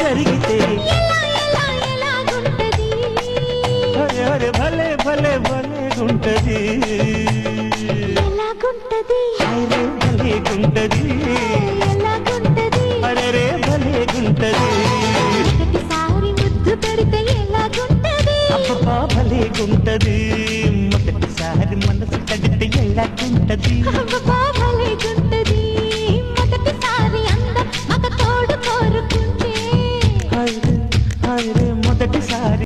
జరిగితే. అరే భలే భలే భలే ఉంటది అరే భలే ఉంటది అరే రే భలే ఉంటది అబ్బా భలే ఉంటది ఉంటది. మొదటిసారి